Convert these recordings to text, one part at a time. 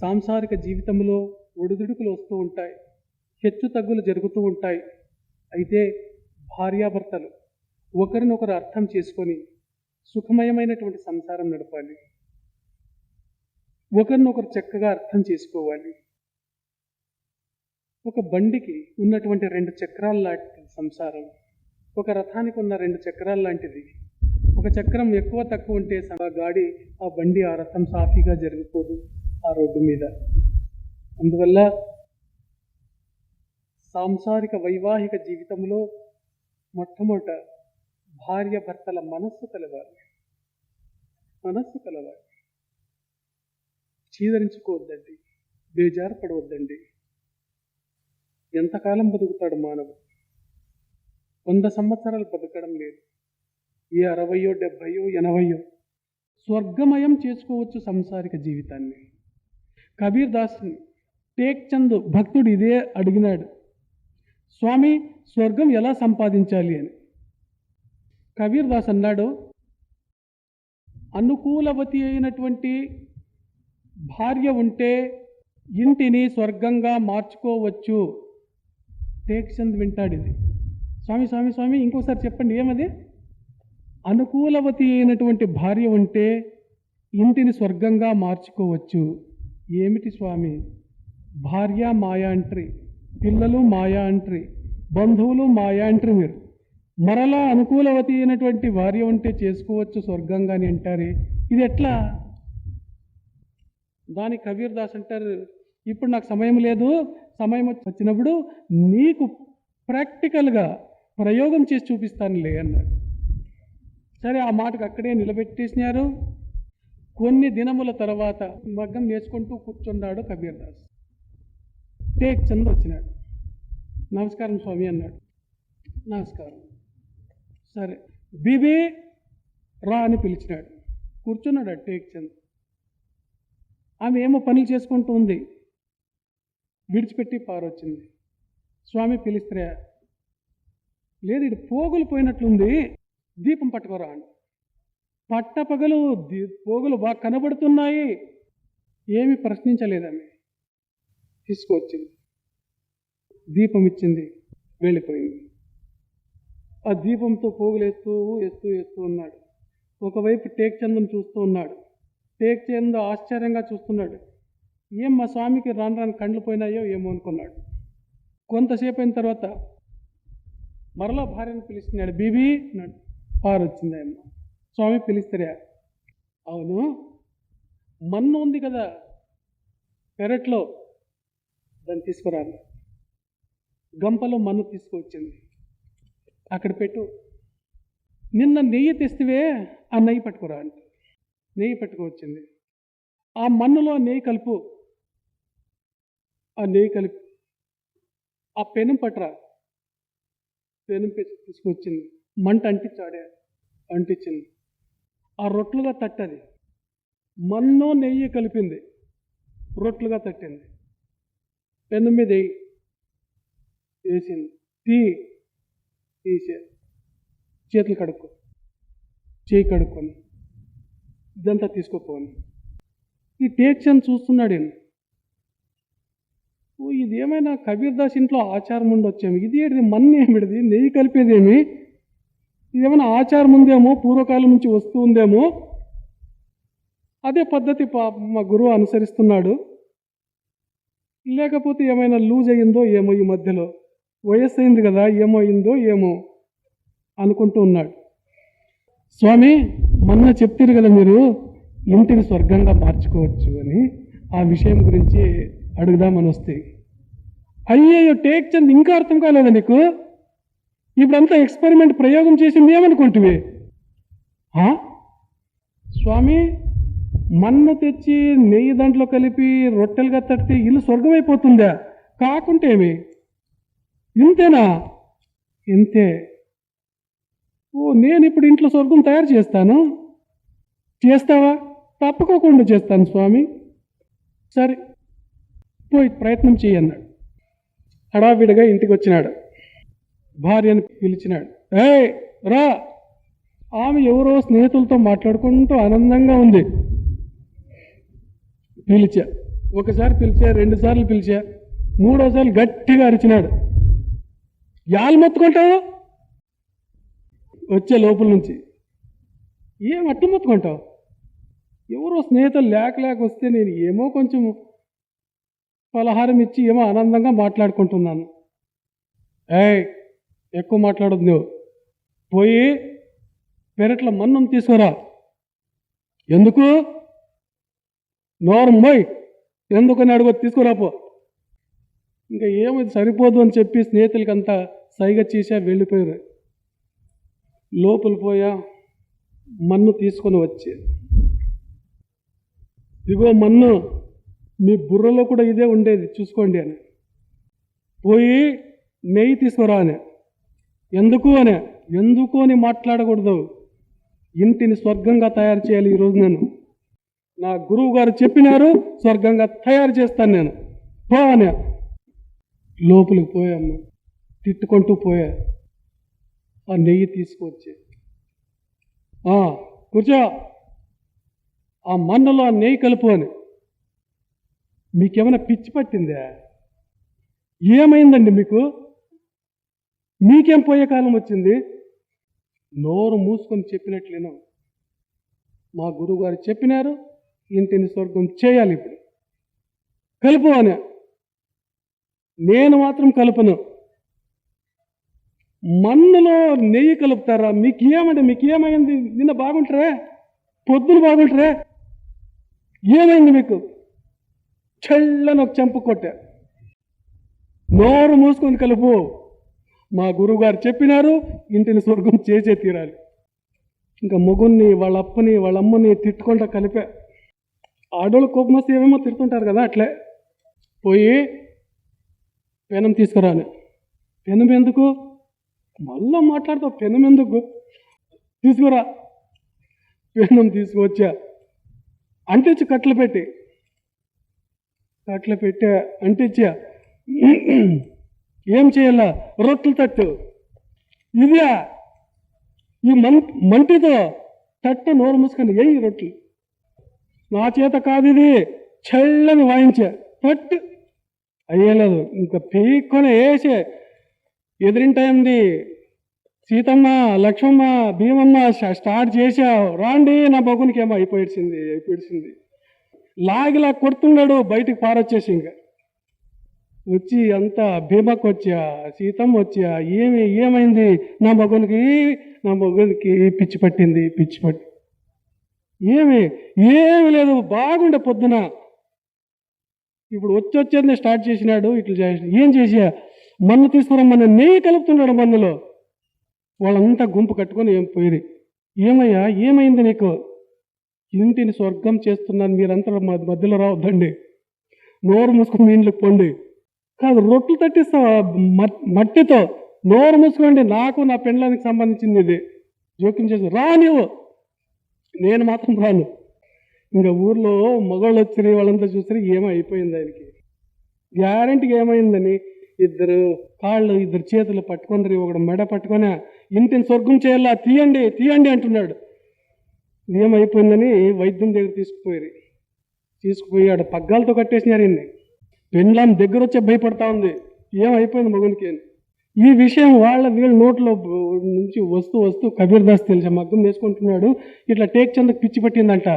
సాంసారిక జీవితంలో ఒడిదుడుకులు వస్తూ ఉంటాయి. హెచ్చు తగ్గులు జరుగుతూ ఉంటాయి. అయితే భార్యాభర్తలు ఒకరినొకరు అర్థం చేసుకొని సుఖమయమైనటువంటి సంసారం నడపాలి. ఒకరినొకరు చక్కగా అర్థం చేసుకోవాలి. ఒక బండికి ఉన్నటువంటి రెండు చక్రాల లాంటి సంసారం. ఒక రథానికి ఉన్న రెండు చక్రాల లాంటిది. ఒక చక్రం ఎక్కువ తక్కువ ఉంటే గాడి ఆ బండి ఆ రథం సాఫీగా జరిగిపోదు. ఆ రోడ్డు మీద. అందువల్ల సాంసారిక వైవాహిక జీవితంలో మొట్టమొదట భార్య భర్తల మనస్సు కలవాలి. మనస్సు కలవాలి. చీదరించుకోవద్దండి. బేజారు పడవద్దండి ఎంతకాలం బతుకుతాడు మానవుడు? వంద సంవత్సరాలు బతకడం లేదు. ఏ అరవయో డెబ్భయో ఎనభయో స్వర్గమయం చేసుకోవచ్చు సంసారిక జీవితాన్ని. కబీర్ దాస్ని టేక్ చంద్ భక్తుడు ఇదే అడిగినాడు. స్వామి స్వర్గం ఎలా సంపాదించాలి అని. కబీర్ దాస్ అన్నాడు అనుకూలవతి అయినటువంటి భార్య ఉంటే ఇంటిని స్వర్గంగా మార్చుకోవచ్చు. టేక్ చంద్ వింటాడు ఇది. స్వామి స్వామి స్వామి ఇంకోసారి చెప్పండి ఏమది? అనుకూలవతి అయినటువంటి భార్య ఉంటే ఇంటిని స్వర్గంగా మార్చుకోవచ్చు. ఏమిటి స్వామి? భార్య మాయా అంట్రీ పిల్లలు మాయా అంట్రీ బంధువులు మాయాంట్రి మీరు. మరలా అనుకూలవతి అయినటువంటి భార్య ఉంటే చేసుకోవచ్చు స్వర్గంగాని అంటారే. ఇది ఎట్లా? దాని కబీర్ దాస్ అంటారు. ఇప్పుడు నాకు సమయం లేదు. సమయం వచ్చినప్పుడు నీకు ప్రాక్టికల్గా ప్రయోగం చేసి చూపిస్తానులే అన్నాడు. సరే ఆ మాటకు అక్కడే నిలబెట్టేసినారు. కొన్ని దినముల తర్వాత మగ్గం నేర్చుకుంటూ కూర్చున్నాడు కబీర్ దాస్. టేక్ చంద్ వచ్చినాడు. నమస్కారం స్వామి అన్నాడు. నమస్కారం. సరే. బీబీ రా అని పిలిచినాడు. కూర్చున్నాడు టేక్ చంద్. ఆమె ఏమో పనులు చేసుకుంటూ ఉంది. విడిచిపెట్టి పారొచ్చింది. స్వామి పిలిస్తే లేదు ఇటు పోగులు పోయినట్లుంది. దీపం పట్టుకోరా అని పట్టపగలు దీ పోగులు బాగా కనబడుతున్నాయి. ఏమి ప్రశ్నించలేదని తీసుకొచ్చింది దీపం ఇచ్చింది. వెళ్ళిపోయింది. ఆ దీపంతో పోగులు వేస్తూ వేస్తూ వేస్తూ ఉన్నాడు. ఒకవైపు టేక్ చందం చూస్తూ ఉన్నాడు. టేక్ చంద ఆశ్చర్యంగా చూస్తున్నాడు. ఏం మా స్వామికి రాను రాను కండ్లు పోయినాయో ఏమో అనుకున్నాడు. కొంతసేపు అయిన తర్వాత మరలా భార్యను పిలుస్తున్నాడు. బీబీ పారొచ్చింది వచ్చింది అమ్మ స్వామి పిలుస్తారా? అవును. మన్ను ఉంది కదా పెరట్లో. దాన్ని తీసుకురాను. గంపలో మన్ను తీసుకువచ్చింది. అక్కడ పెట్టు. నిన్న నెయ్యి తెస్తివే ఆ నెయ్యి పట్టుకురా అంటే. నెయ్యి పట్టుకువచ్చింది. ఆ మన్నులో నెయ్యి కలుపు. ఆ నెయ్యి కలిపి. ఆ పెనం పట్టరా. పెనం తీసుకొచ్చింది మంట అంటించాడే అంటించింది. ఆ రొట్లుగా తట్టది. మన్ను నెయ్యి కలిపింది. రొట్లుగా తట్టింది. పెన్ను వేసింది. తీ తీసే చేతులు కడుక్కో. చేయి కడుక్కొని ఇదంతా తీసుకోపోను. ఈ టేక్షన్ చూస్తున్నాడు ఇదేమైనా ఓ ఇది ఏమైనా కబీర్ దాస్ ఇంట్లో ఆచారం ఉండొచ్చేమి. ఇది ఏంటిది మన్ను ఏమిటిది నెయ్యి కలిపేదేమి? ఇదేమైనా ఆచారం ఉందేమో పూర్వకాలం నుంచి వస్తూ ఉందేమో అదే పద్ధతి పా- మా గురువు అనుసరిస్తున్నాడు. లేకపోతే ఏమైనా లూజ్ అయిందో ఏమో ఈ మధ్యలో. వయస్సు అయింది కదా ఏమో అయిందో ఏమో అనుకుంటూ ఉన్నాడు. స్వామి మొన్న చెప్తారు కదా మీరు ఇంటిని స్వర్గంగా మార్చుకోవచ్చు అని. ఆ విషయం గురించి అడుగుదామని వస్తే. అయ్యయ్యో టేక్ చంద్ ఇంకా అర్థం కాలేదా నీకు? ఇప్పుడంతా ఎక్స్పెరిమెంట్ ప్రయోగం చేసింది ఏమనుకుంటువి స్వామి మన్ను తెచ్చి నెయ్యి దాంట్లో కలిపి రొట్టెలుగా తట్టి ఇల్లు స్వర్గమైపోతుందా? కాకుంటేమి ఇంతేనా? ఇంతే. ఓ నేను ఇప్పుడు ఇంట్లో స్వర్గం తయారు చేస్తాను. చేస్తావా? తప్పుకోకుండా చేస్తాను స్వామి. సరే పోయి ప్రయత్నం చేయన్నాడు హడావిడిగా ఇంటికి వచ్చినాడు భార్యను పిలిచినాడు. ఏయ్ రా. ఆమె ఎవరో స్నేహితులతో మాట్లాడుకుంటూ ఆనందంగా ఉంది. పిలిచా. ఒకసారి పిలిచా రెండు సార్లు పిలిచా. మూడోసారి గట్టిగా అరిచినాడు. యాలు మొత్తుకుంటావు? వచ్చే లోపల నుంచి. ఏం అట్టు మొత్తుకుంటావు? ఎవరో స్నేహితులు లేక లేక వస్తే నేను ఏమో కొంచెం పలహారం ఇచ్చి ఏమో ఆనందంగా మాట్లాడుకుంటున్నాను. ఏయ్ ఎక్కువ మాట్లాడదు నువ్వు పోయి పెరట్ల మన్నం తీసుకురా. ఎందుకు? నోరం పోయి ఎందుకని అడుగు తీసుకురాపో ఇంకా ఏమైంది సరిపోదు అని చెప్పి స్నేహితులకంతా సైగ చేసా వెళ్ళిపోయారు లోపల పోయా మన్ను తీసుకొని వచ్చి. ఇదిగో మన్ను మీ బుర్రలో కూడా ఇదే ఉండేది చూసుకోండి అని. పోయి నెయ్యి తీసుకురా అని. ఎందుకు అనే? ఎందుకు అని మాట్లాడకూడదు. ఇంటిని స్వర్గంగా తయారు చేయాలి ఈరోజు నేను. నా గురువు గారు చెప్పినారు స్వర్గంగా తయారు చేస్తాను నేను. పో అనే. లోపలికి పోయామ్మ తిట్టుకుంటూ పోయా. ఆ నెయ్యి తీసుకొచ్చి. "ఆ, కూర్చో. ఆ మన్నలో ఆ నెయ్యి కలుపు అని. మీకేమైనా పిచ్చి పట్టిందా? ఏమైందండి మీకు? మీకేం పోయే కాలం వచ్చింది? నోరు మూసుకొని చెప్పినట్లేను. మా గురువుగారు చెప్పినారు ఇంటిని స్వర్గం చేయాలి ఇప్పుడు. కలుపు అని. నేను మాత్రం కలుపును. మన్నులో నెయ్యి కలుపుతారా? మీకు ఏమంటే మీకు ఏమైంది నిన్న బాగుంటారే? పొద్దున బాగుంటారే? ఏమైంది మీకు? చెల్లని ఒక చెంపు కొట్టా. నోరు మూసుకొని కలుపు. మా గురువుగారు చెప్పినారు ఇంటిని స్వర్గం చేసే తీరాలి. ఇంకా మొగుణ్ణి వాళ్ళ అప్పని వాళ్ళ అమ్మని తిట్టుకుంటా కలిపా. ఆడోళ్ళు కోపం వస్తే ఏమేమో తిడుతుంటారు కదా అట్లే. పోయి పెనం తీసుకురాను. పెనం ఎందుకు? మళ్ళా మాట్లాడతావు పెనం ఎందుకు? తీసుకురా. పెనం తీసుకువచ్చా అంటించి కట్లు పెట్టి. కట్లు పెట్టా అంటించా. ఏం చేయాల? రొట్టెలు తట్టు. ఇదే ఈ మం మంటితో తట్టు నోరు మూసుకొని ఏ రొట్టెలు నా చేత కాదు ఇది. చల్లని వాయించే. తట్టు అయ్యలేదు ఇంకా పీక్కొని వేసే ఎదిరింటైంది సీతమ్మ లక్ష్మమ్మ భీమమ్మ స్టార్ట్ చేశావు. రాండి నా బొగునికి ఏమో అయిపోయింది అయిపోయింది లాగిలా కొడుతున్నాడు బయటికి పారొచ్చేసి ఇంకా. వచ్చి అంతా భీమకు వచ్చా సీతమ్మ వచ్చా ఏమి ఏమైంది? నా మగునికి నా మగునికి పిచ్చి పట్టింది పిచ్చి పట్టి ఏమి ఏమి లేదు బాగుండే పొద్దున. ఇప్పుడు వచ్చి వచ్చేది స్టార్ట్ చేసినాడు ఇట్లా చేసి ఏం చేసా? మన్ను తీసుకురమ్మని నెయ్యి కలుపుతున్నాడు మన్నులో. వాళ్ళంతా గుంపు కట్టుకొని ఏం పోయి ఏమయ్యా ఏమైంది నీకు? ఇంటిని స్వర్గం చేస్తున్నాను మీరంతా మధ్యలో రావద్దండి. నోరు మూసుకుని మీ ఇంట్లోకి పండి. కాదు రొట్టెలు తట్టిస్తావా మట్టితో నోరు మూసుకోండి నాకు నా పెండ్లానికి సంబంధించింది ఇది. జోక్యం చేసి రా నువ్వు నేను మాత్రం రాను. ఇంకా ఊర్లో మగవాళ్ళు వచ్చిన వాళ్ళంతా చూసినా ఏమైపోయింది ఆయనకి. గ్యారంటీగా ఏమైందని ఇద్దరు కాళ్ళు ఇద్దరు చేతులు పట్టుకుందరు ఒకడు మెడ పట్టుకొని ఇంటిని స్వర్గం చేయాలా తీయండి తీయండి అంటున్నాడు. ఏమైపోయిందని వైద్యం దగ్గర తీసుకుపోయారు. తీసుకుపోయి ఆడ పగ్గాలతో కట్టేసినారు ఇన్ని పెండ్లాం దగ్గర వచ్చే భయపడతా ఉంది. ఏమైపోయింది మగునికి అని. ఈ విషయం వాళ్ళ వీళ్ళ నోట్లో నుంచి వస్తూ వస్తూ కబీర్ దాస్ తెలిసి మగ్గం వేసుకుంటున్నాడు ఇట్లా టేక్ చెందకు పిచ్చి పట్టిందంట.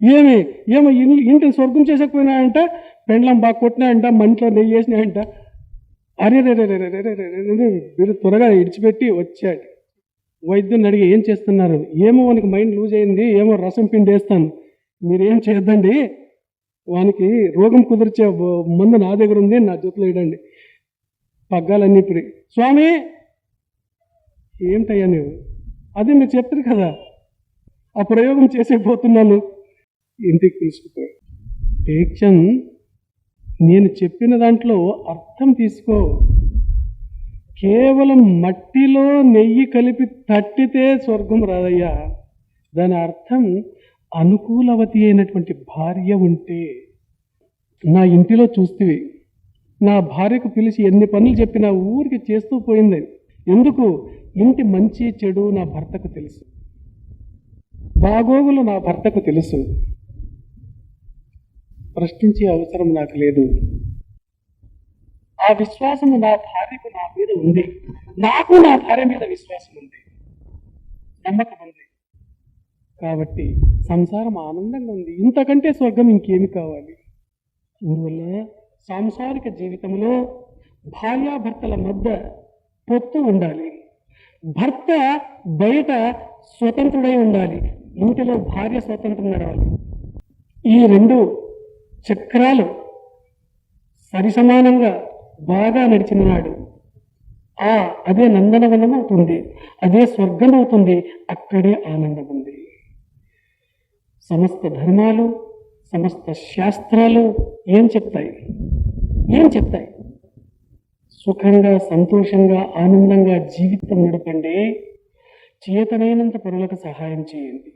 ఏమి? ఏమో ఇంటిని స్వర్గం చేసకపోయినాయంట. పెండ్లం బాగా కొట్టినాయంట. మంట్లో నెయ్యి వేసినాయంట. అరే రే రే రే రే రే రే మీరు త్వరగా ఇడిచిపెట్టి వచ్చాడు వైద్యుని అడిగి ఏం చేస్తున్నారు ఏమో మనకి మైండ్ లూజ్ అయింది ఏమో రసం పిండి వేస్తాను మీరేం చేయొద్దండి వానికి రోగం కుదిర్చే మందు నా దగ్గర ఉంది నా జొత్తులో ఇడండి పగ్గాలన్నీ ఇప్పుడు. స్వామి! ఏమిటయ్యా నువ్వు అది మీరు చెప్తారు కదా. ఆ ప్రయోగం చేసేపోతున్నాను ఇంటికి తీసుకుపోయి. టేక్షన్ నేను చెప్పిన దాంట్లో అర్థం తీసుకో. కేవలం మట్టిలో నెయ్యి కలిపి తట్టితే స్వర్గం రాదయ్యా. దాని అర్థం అనుకూలవతి అయినటువంటి భార్య ఉంటే నా ఇంటిలో చూస్తేవి నా భార్యకు పిలిచి ఎన్ని పనులు చెప్పినా ఊరికి చేస్తూ పోయింది. ఎందుకు? ఇంటి మంచి చెడు నా భర్తకు తెలుసు. బాగోగులు నా భర్తకు తెలుసు. ప్రశ్నించే అవసరం నాకు లేదు. ఆ విశ్వాసం నా భార్యకు నా మీద ఉంది. నాకు నా భార్య మీద విశ్వాసం ఉంది. నమ్మకం ఉంది. కాబట్టి సంసారం ఆనందంగా ఉంది. ఇంతకంటే స్వర్గం ఇంకేమి కావాలి? అందువల్ల సాంసారిక జీవితంలో భార్యాభర్తల మధ్య పొత్తు ఉండాలి. భర్త బయట స్వతంత్రుడై ఉండాలి. ఇంటిలో భార్య స్వతంత్రం నడవాలి. ఈ రెండు చక్రాలు సరిసమానంగా బాగా నడిచిన నాడు ఆ అదే నందనవనం అవుతుంది అదే స్వర్గం అవుతుంది అక్కడే ఆనందం ఉంది. సమస్త ధర్మాలు సమస్త శాస్త్రాలు ఏం చెప్తాయి? ఏం చెప్తాయి? సుఖంగా సంతోషంగా ఆనందంగా జీవితం నడపండి. చేతనైనంత పనులకు సహాయం చేయండి.